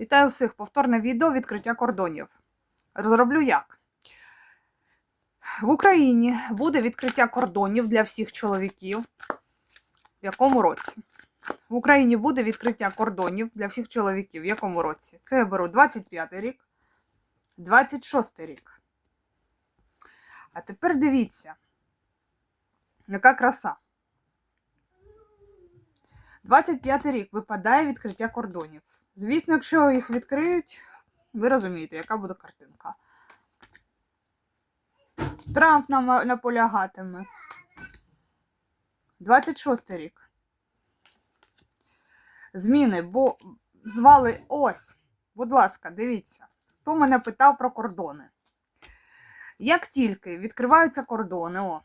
Вітаю всіх! Повторне відео відкриття кордонів. Розроблю як. В Україні буде відкриття кордонів для всіх чоловіків. В якому році? В Україні буде відкриття кордонів для всіх чоловіків. В якому році? Це я беру 25 рік, 26 рік. А тепер дивіться, яка краса. 25 рік випадає відкриття кордонів. Звісно, якщо їх відкриють, ви розумієте, яка буде картинка. Трамп нам наполягатиме. 26 рік. Зміни, бо звали ось. Будь ласка, дивіться. Хто мене питав про кордони? Як тільки відкриваються кордони, о,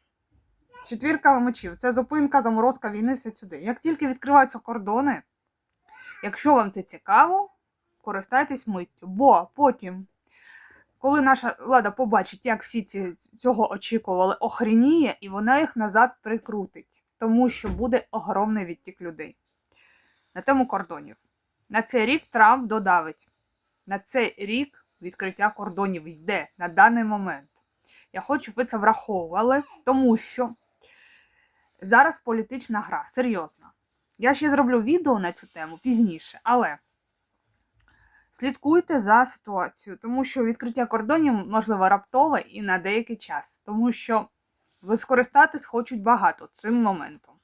четвірка мечів, це зупинка, заморозка війни, все сюди. Як тільки відкриваються кордони, якщо вам це цікаво, користайтесь миттю. Бо потім, коли наша влада побачить, як всі ці, цього очікували, охреніє, і вона їх назад прикрутить, тому що буде огромний відтік людей. На тему кордонів. На цей рік Трамп додавить. На цей рік відкриття кордонів йде на даний момент. Я хочу, щоб ви це враховували, тому що зараз політична гра, серйозно. Я ще зроблю відео на цю тему пізніше, але слідкуйте за ситуацією, тому що відкриття кордонів можливо раптове і на деякий час, тому що ви скористатись хочуть багато цим моментом.